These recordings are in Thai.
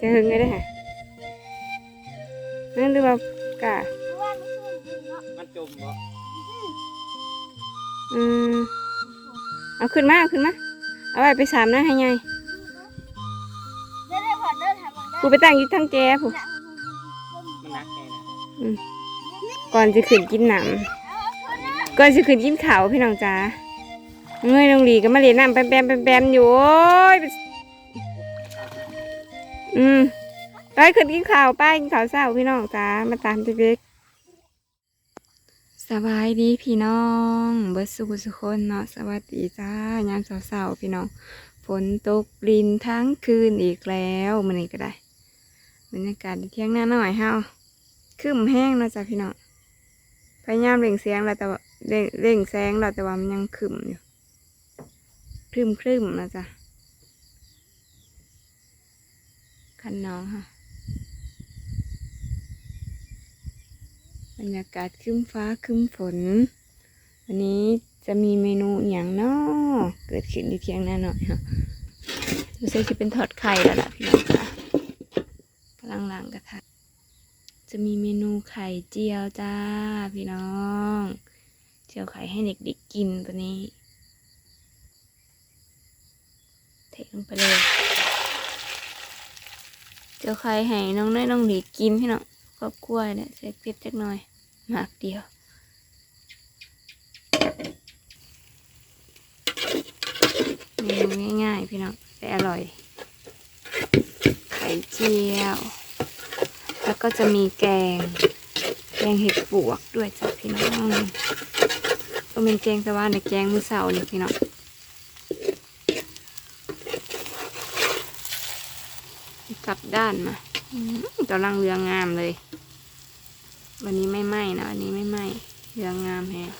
จะหึงไงได้อค่ะนั่นหรือว่ากะมันจมบ่อืมเอาขึ้นมาเอาขึ้นมาเอาไว้ไปสามนะให้ไงกูไปตั้งอยู่ทั้งแจผู้มันนักแค่นะก่อนจะขึ้นกินหนำก่อนจะขึ้นกินข้าวพี่น้องจ๋าเงยลงหลีก็มาเรียนน้ำแปมแปมแปมแปมอยู่โอ้ย อืมไปขึ้นกินข้าวไปกินข้าวเช้าพี่น้องจ๋ามาตามเด็กๆสบายดีพี่น้องเบิร์สุสุคนเนาะสวัสดีจ้ายามเช้าๆพี่น้องฝนตกลินทั้งคืนอีกแล้วมันนี่ก็ได้บรรยากาศเที่ยงหน้าหน่อยเฮาครึ้มแห้งเนาะจ้ะพี่น้องพยายามเร่งเสียงแล้วแต่เร่งเร่งแสงแล้วแต่ว่ามันยังครึ้มอยู่ครึมครึมนะจ๊ะ คันน้องค่ะ บรรยากาศคึ้มฟ้าคึ้มฝน วันนี้จะมีเมนูอย่างนาะเกิดขึ้นที่เที่ยงหน้าหน่อยค่ะรู้สึกจะเป็นทอดไข่แล้วล่ะพี่น้องค่ะกำลังล้างกระทะจะมีเมนูไข่เจียวจ้าพี่น้อง เจียวไข่ให้เด็กๆกินตัวนี้ เทลงไปเลย เจียวไข่ให้น้องน้อยน้องหลีกินพี่น้องครอบครัวเนี่ยใส่เผ็ดจักหน่อยหมากเดียวเมนูง่ายๆพี่น้องแต่อร่อย ไข่เจียว แล้วก็จะมีแกง แกงเห็ดปวกด้วยจ้ะพี่น้องก็เป็นแกงแต่ว่าในแกงมือเสาร์นี่พี่น้อง กลับด้านมาอื้อหือกำลังเรืองงามเลย วันนี้ไม่ไหม้นะวันนี้ไม่ไหม้เรืองงามแฮะ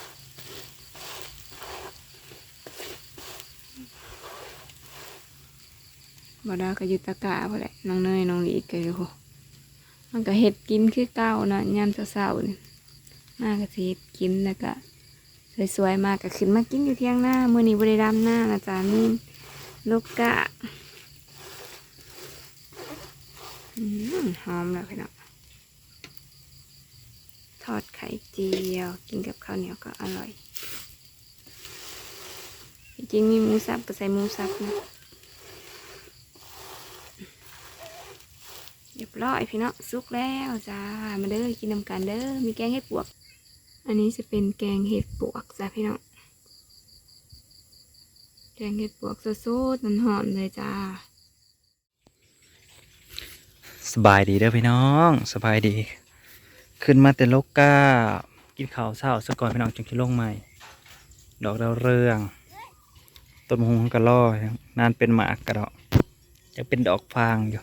บดาก็ยุตะกะพอแหละน้องเนยน้องหลีก็อยู่มันก็เห็ดกินคือเก้านะยามเช้าๆนี่มาก็เฮ็ดกินแล้วก็สวยๆมากก็ขึ้นมากินอยู่เที่ยงหน้า มือนี้บ่ได้ดำหน้านะจ๊ะมีลูกกะ หอมแล้วพี่น้องทอดไข่เจียว กินกับข้าวเหนียวก็อร่อย จริงมีหมูสับก็ใส่หมูสับนะเรียบร้อยพี่เนาะสุกแล้วจ้า มาเด้อกินน้ำกันเด้อ มีแกงเห็ดปวก อันนี้จะเป็นแกงเห็ดปวกจ้าพี่เนาะแกงเห็ดปวกสดๆมันหอมๆเลยจ้า สบายดีเด้อพี่น้องสบายดี ขึ้นมาแต่ลกก้ากินข้าวเช้าซะก่อนพี่น้องจังคิลงใหม่ ดอกดาวเรืองต้นมะฮงกระล่อนานเป็นหมากกระดอกจะเป็นดอกฟางอยู่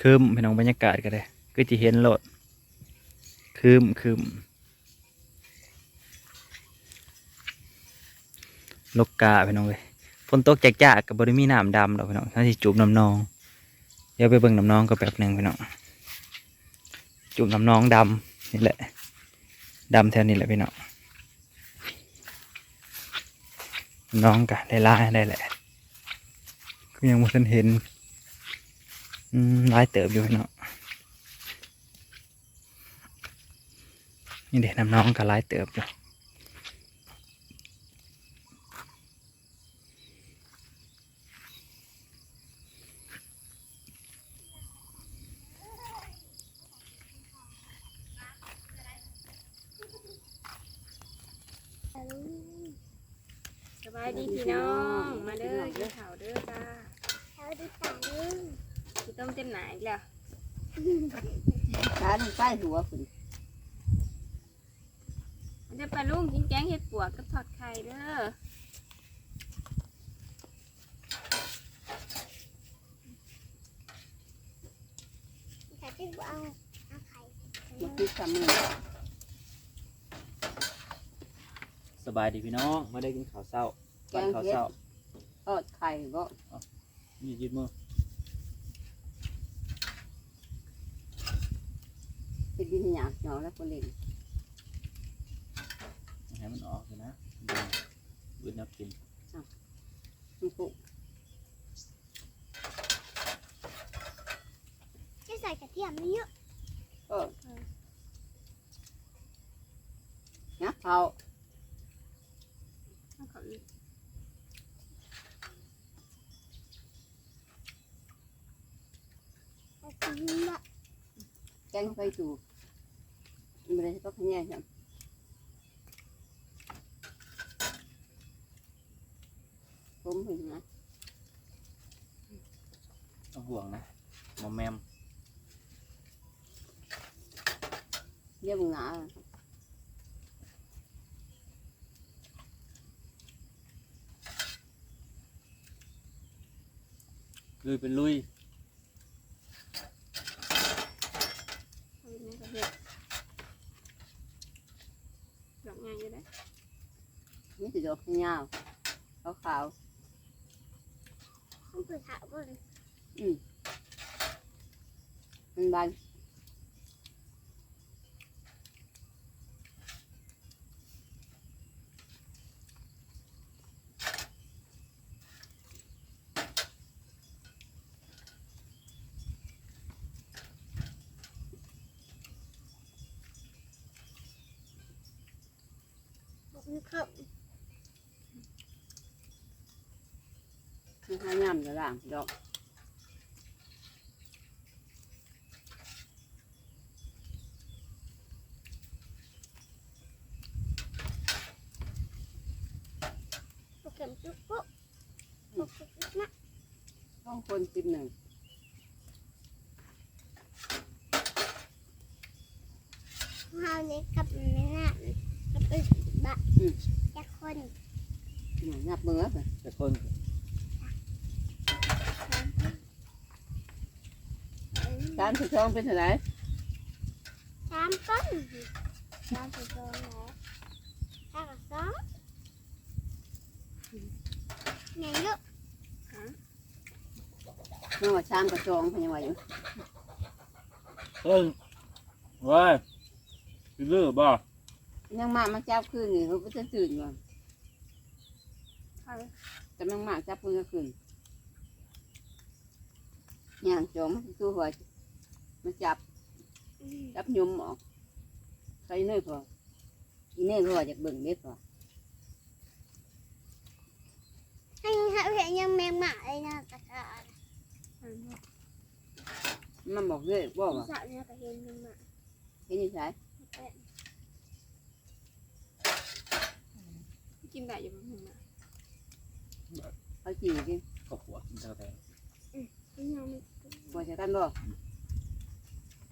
คืมพี่น้องบรรยากาศก็ได้ก็จะเห็นโลดคืมคืมลกกาพี่น้องเลย ฝนตกจ๊กๆกับบริมีน้ำดำดอกพี่น้องถ้าที่จูบน้ำนอง เดี๋ยวไปเบิ่งน้ำนองก็แป๊บหนึ่งพี่น้องจูบน้ำนองดำนี่แหละดำแถวนี้แหละพี่น้องน้องกะได้ล่าได้แหละก็ยังไม่ทันเห็นลายเติบอยู่เนาะนี่เด็กน้ำน้องก็หลายเติบอยู่ ส บายดีพี่น้อง มาเด้อกินข้าวเด้อจ้าเขาดีตาลุงกินต้มเต็มหนาอีกแล้วขาลงใต้หัวขึ้นมันจะไปลุงกินแกงเห็ดปวกกับทอดไข่เด้อเขาจะเอาเอาไข่มาคิดคำนึงสบายดีพี่น้อง มาได้กินข้าวเช้า แกปันงข้าวเห็ดเช้าทอดไข่บ่นี่ยืดมือไปดินหยาบหนอแล้วก็เล่นให้มันออกเลยนะบืนนับกินอมันปุก จะใส่กระเทียมไม่เยอะ เออนะเขา เอาเขาอีก เอากินละ แกงไปสู่มันเลยก็ขยันใช่ผมเห็นนะต้องห่วงนะหมอมแมมเรียกมึ งหนาลุยเป็นลุยเอาอีกนี่ก็เห็ดดอกงานอยู่ได้ นี่สิดอกยาวขาวขาว ต้องเปิดถามก่อน มันบาน บอก นี่ครับมันหายามจะล่างดอกโปรแกรมจุ๊บปุ๊บโปรแกรมจุ๊บนะต้องคนสิบหนึ่ง เฮาเนี่ยกับแม่น่ะกับเป็นบะจะคน หนับมือไปแต่คนสามสิบสองเป็นเท่าไหร่สามต้นสามสิบสองแล้วห้ากับสองเนี่ยเยอะเมื่อว่าสามกับสองเป็นยังไงอยู่เอิ้งว้ายสิลือบ่ยังมามาจับคืนนี่เขาก็จะตื่นก่อน เอาแต่ยังมาจับคืนก็คืนย่างจอมมันตัวหัวมาจับอืมจับยมออกใส่เนยพออีเนยพอจากเบิ่งเด็ดพอให้ให้เห็นยังแมงหมาเลยนะตะกร้าเอาเนาะมันบอกเลยบอกว่าสาวเนี่ยก็เห็นแมงหมาเห็นยังไงกินได้อยู่บ้างนะ เขาจีกินก็หัวกินเท่าแต่ไม่ยอมบ่ใช่กันบ่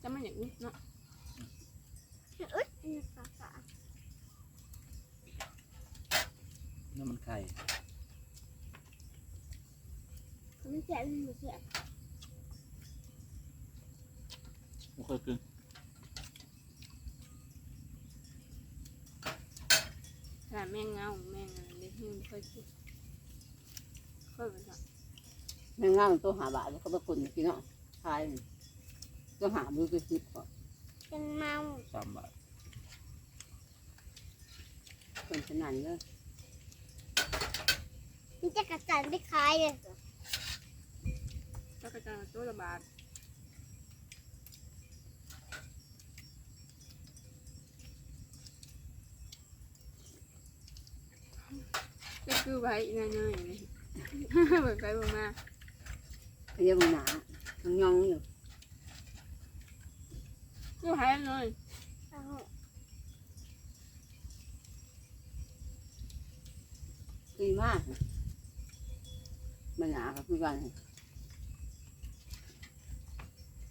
จะมาอย่างนี้เนาะเอ้ยอันนี้ฝาฝาน้ำมันไข่เขาไม่แซ่บไม่แซ่บไม่เคยกินขนาดแมงเงาแมงอะไรนี่ยังไม่เคยกิน เคยเป็นสัแม่งง่างตัวหาบาทแล้วเขาไปคนกินเนาะขายตัวหามือก็สิบพอเป็นเมาสามบาทคนขนาดเลยนี่จะกระจันไปขายเลยแล้วก็จะตัวละบาทก็คือไว้เนื่อยๆนี่เหมื อนไปบอกมาเรียกมันหนามันยองอยู่ก็หายเลยเอาดีมากมันหนากับคือกัน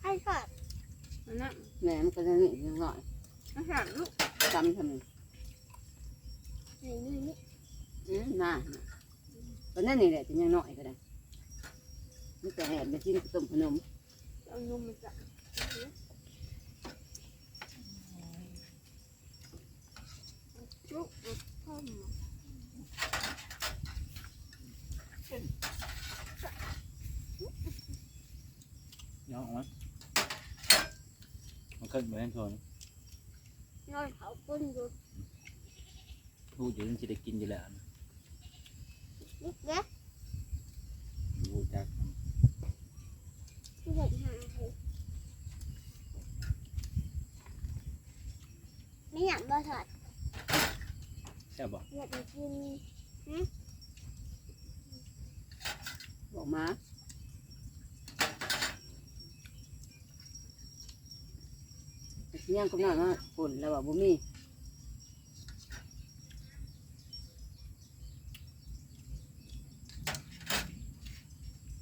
ให้ทอดมันนั่นแม่มันก็จะนี่ยังหน่อยมันขาดลูกจำทำไมนี่นี่นี่อืมน่า ตอนนั้นนี่แหละจะยังหน่อยก็ได้มันจะแหบไปกินต้มขนมเอานุ่มมาจับจุ๊บพ่อมย้อนออกมามันขึ้นเหมือนชนนอนเขาปุ้นอยู่พูดอยู่นั่นจะได้กินอยู่แล้วนะ นนี่เด้อบูจักที่เห็นหาเลยไม่อยากบ่ถอดใช่บ่อยากกินบอกมาเที่ยงก็น่ามาฝนแล้วว่าบ่มี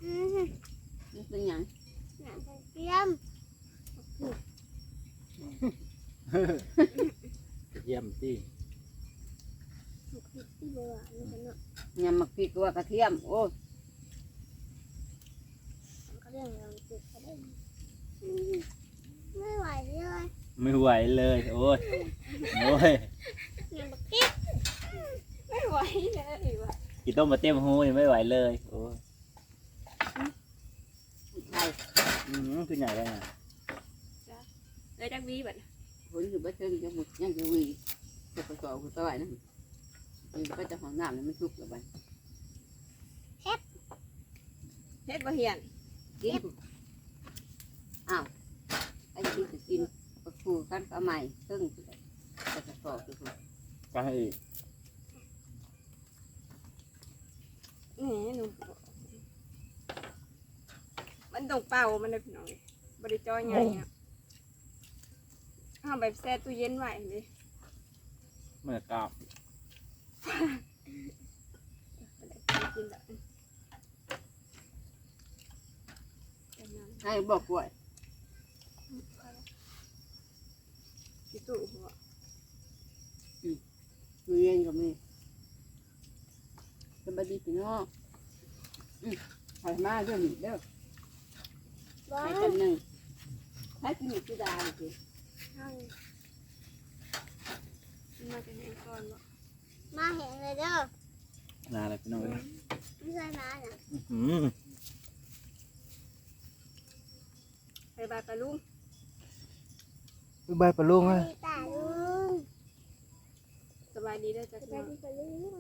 อืม นี่เป็นหยัง หนังเทียม เยี่ยมที่ถูกผิดที่เบอร์นี่กันเนาะยำมักพริกก็ว่ากระเทียม โอ้มันก็เรื่องเราติดก็ได้อืมไม่ไหวเลยไม่ไหวเลย โอ้ยโอ้ยยังบักกิ๊กไม่ไหวเลยว่ะกินต้มมาเต็มหูนี่ไม่ไหวเลยโอ้ยไทยอืมคือใหญ่ได้ไงเลยจักวีบัด ฝนอยู่บ้านเชิงจะบุกยังจะวีจะไปต่อคุณต้อยนะมันก็จะห้องน้ำนี่มันสุกแล้วไปเฮ็ดบ่เฮียนกินอ้าวไอ้ที่จะกินก็คูกันก็ใหม่ซึ่งจะจะต่อคือก็ให้แหมหนูมันตรงเป่ามันเลยพี่น้องบริจอยไงอะเอาแบบแช่ตู้เย็นไว้เลยเมื่อกราบกินแบบเป็นยังให้บอกกล้วยสิตู้หัวอยู่เย็นก็มีสบายดีพี่น้องอืมให้มาเรื่องนี้เด้อบ้าให้กันหนึ่งให้กินอีกที่ดาสิ มาจะให้ก่อนบ่มาเห็นเลยเด้อนาอะไรพี่น้องเอ้ยไม่ใช่มาน่ะอืมไปบายปลาลุงบายปลาลุงไปเอ้ยตาลุงสบายดีเด้อจ้ะไปพี่น้องที่ปาลุง